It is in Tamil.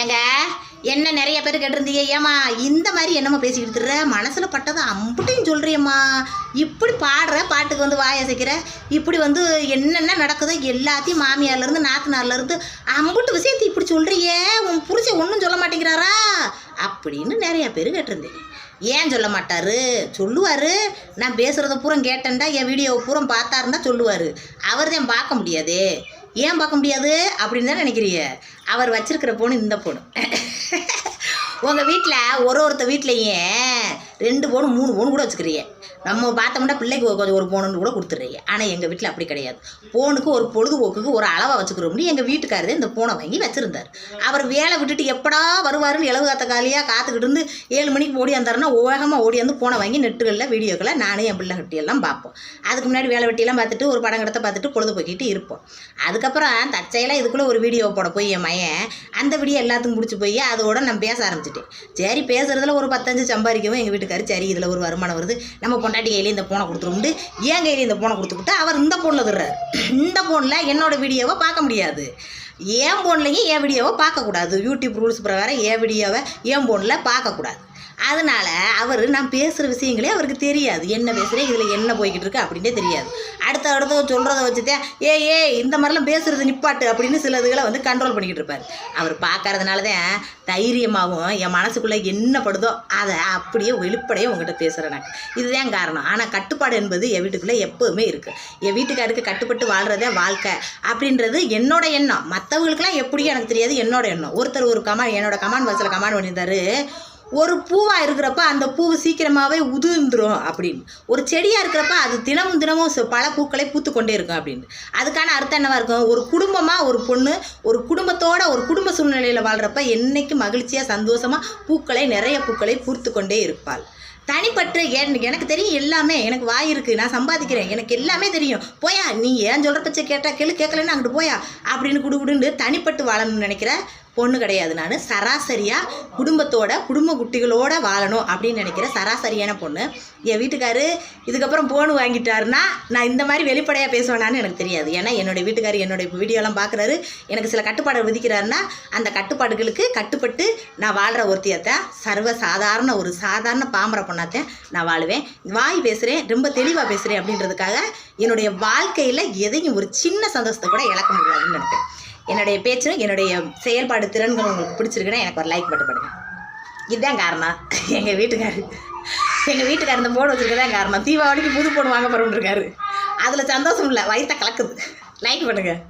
ஏங்க என்ன நிறைய பேர் கேட்டிருந்தீங்க? ஏமா இந்த மாதிரி என்னம்மா பேசிக்கிட்டு இருக்கிற மனசில் பட்டதை அம்புட்டையும் சொல்கிறியம்மா இப்படி பாடுற பாட்டுக்கு வந்து வாய் அசைக்கிற? இப்படி வந்து என்னென்ன நடக்குதோ எல்லாத்தையும் மாமியார்லேருந்து நாத்தனார்லேருந்து அம்புட்டு விஷயத்தை இப்படி சொல்கிறியே உன் புரிச்ச ஒன்றும் சொல்ல மாட்டேங்கிறாரா? அப்படின்னு நிறையா பேர் கேட்டிருந்தீங்க. ஏன் சொல்ல மாட்டார்? சொல்லுவார். நான் பேசுகிறத பூரா கேட்டேன்டா என் வீடியோவை பூரா பார்த்தாருந்தா சொல்லுவார். அவர் தான் பார்க்க முடியாது. ஏன் பார்க்க முடியாது அப்படின்னு தான் நினைக்கிறீங்க? அவர் வச்சிருக்கிற பொண்ணு இந்த பொண்ணு உங்கள் வீட்டில் ஒரு ஒருத்த வீட்லேயும் ரெண்டு போன் மூணு போன் கூட வச்சுக்கிறீங்க நம்ம பார்த்தோம்னா பிள்ளைக்கு கொஞ்சம் ஒரு போனுன்னு கூட கொடுத்துட்றீங்க. ஆனால் எங்கள் வீட்டில் அப்படி கிடையாது. போனுக்கு ஒரு பொழுதுபோக்குக்கு ஒரு அளவாக வச்சுக்கிறோம்னு எங்கள் வீட்டுக்காரர் இந்த போனை வாங்கி வச்சுருந்தார். அவர் வேலை விட்டுட்டு எப்படா வருவாருன்னு இளவு காத்த காலியாக காத்துக்கிட்டு இருந்து ஏழு மணிக்கு ஓடி வந்தாருன்னா வேகமாக ஓடி வந்து போனை வாங்கி நெட்டுகளில் வீடியோக்களை நானே என் பிள்ளை கட்டியெல்லாம் பார்ப்போம். அதுக்கு முன்னாடி வேலை வெட்டியெல்லாம் பார்த்துட்டு ஒரு படம் கிடத்த பார்த்துட்டு பொழுதுபோக்கிட்டு இருப்போம். அதுக்கப்புறம் தச்சையெல்லாம் இதுக்குள்ளே ஒரு வீடியோ போட போய் என் மயன் அந்த வீடியோ எல்லாத்துக்கும் பிடிச்சி போய் அதோட நான் பேச ஆரம்பிச்சிட்டேன். சரி பேசுகிறதுல ஒரு பத்தஞ்சு சம்பாதிக்கவும் எங்கள் வீட்டுக்காரர் சரி இதில் ஒரு வருமானம் வருது. நம்ம பொண்டாட்டி கையில இந்த ஃபோனை கொடுத்துருண்டு என் கையில இந்த ஃபோனை கொடுத்துக்கிட்டு அவர் இந்த ஃபோனில் தர்றாரு இந்த ஃபோனில் என்னோடய வீடியோவை பார்க்க முடியாது. என் ஃபோன்லையும் என் வீடியோவை பார்க்கக்கூடாது யூடியூப் ரூல்ஸ் பிரகாரம் என் வீடியோவை என் ஃபோனில் பார்க்கக்கூடாது அதனால் அவர் நான் பேசுகிற விஷயங்களே அவருக்கு தெரியாது. என்ன பேசுகிறேன் இதில் என்ன போய்கிட்டு இருக்கு அப்படின்னே தெரியாது. அடுத்த அடுத்த சொல்கிறத வச்சுட்டே ஏ ஏ இந்த மாதிரிலாம் பேசுகிறது நிப்பாட்டு அப்படின்னு சில இதுகளை வந்து கண்ட்ரோல் பண்ணிக்கிட்டு இருப்பார். அவர் பார்க்கறதுனால தான் தைரியமாகவும் என் மனசுக்குள்ளே என்ன படுதோ அதை அப்படியே வெளிப்படையாக உங்ககிட்ட பேசுகிறேன் நான். இதுதான் காரணம். ஆனால் கட்டுப்பாடு என்பது என் வீட்டுக்குள்ளே எப்போவுமே இருக்குது என் வீட்டுக்காருக்கு கட்டுப்பட்டு வாழ்கிறதே வாழ்க்கை அப்படின்றது என்னோட எண்ணம். மற்றவங்களுக்குலாம் எப்படியும் எனக்கு தெரியாது என்னோட எண்ணம். ஒருத்தர் ஒரு கமான் என்னோட கமான் பஸ்ஸில் கமான் பண்ணியிருந்தாரு. ஒரு பூவாக இருக்கிறப்ப அந்த பூ சீக்கிரமாகவே உதிர்ந்துடும் அப்படின்னு. ஒரு செடியாக இருக்கிறப்ப அது தினமும் தினமும் பல பூக்களை பூத்து கொண்டே இருக்கும் அப்படின்னு. அதுக்கான அர்த்தம் என்னவாக இருக்கும்? ஒரு குடும்பமாக ஒரு பொண்ணு ஒரு குடும்பத்தோட ஒரு குடும்ப சூழ்நிலையில் வாழ்கிறப்ப என்றைக்கு மகிழ்ச்சியாக சந்தோஷமாக பூக்களை நிறைய பூக்களை பூர்த்து கொண்டே இருப்பாள். தனிப்பட்டு என் எனக்கு தெரியும் எல்லாமே. எனக்கு வாய் இருக்குது நான் சம்பாதிக்கிறேன். எனக்கு எல்லாமே தெரியும். போயா நீ ஏன் சொல்கிற பச்சை கேட்டால் கேளு கேட்கலன்னு அங்கிட்டு போயா? அப்படின்னு குடுகுடுன்னு தனிப்பட்டு வாழணும்னு நினைக்கிற பொண்ணு கிடையாது. நான் சராசரியாக குடும்பத்தோட குடும்ப குட்டிகளோட வாழணும் அப்படின்னு நினைக்கிற சராசரியான பொண்ணு. என் வீட்டுக்காரு இதுக்கப்புறம் போன் வாங்கிட்டாருன்னா நான் இந்த மாதிரி வெளிப்படையாக பேசுவேனான்னு எனக்கு தெரியாது. ஏன்னா என்னுடைய வீட்டுக்காரு என்னுடைய வீடியோலாம் பார்க்குறாரு எனக்கு சில கட்டுப்பாடு விதிக்கிறாருன்னா அந்த கட்டுப்பாடுகளுக்கு கட்டுப்பட்டு நான் வாழ்கிற ஒருத்தியத்தை சர்வ சாதாரண ஒரு சாதாரண பாமர பொண்ணாத்த நான் வாழுவேன். வாய் பேசுகிறேன் ரொம்ப தெளிவாக பேசுகிறேன் அப்படின்றதுக்காக என்னுடைய வாழ்க்கையில் எதையும் ஒரு சின்ன சந்தோஷத்தை கூட இழக்க முடியாதுன்னு நினைப்பேன். என்னுடைய பேச்சும் என்னுடைய செயல்பாடு திறன்கள் உங்களுக்கு பிடிச்சிருக்குன்னா எனக்கு ஒரு லைக் மட்டும் பண்ணுங்க இதுதான் காரணம். எங்கள் வீட்டுக்காரு. எங்கள் வீட்டுக்காரர் இந்த போன் வச்சுருக்கதான் காரணம். தீபாவளிக்கு புது போன் வாங்க போகிறோம்னு இருக்காரு. அதில் சந்தோஷம் இல்லை வயிற்ற கலக்குது. லைக் பண்ணுங்கள்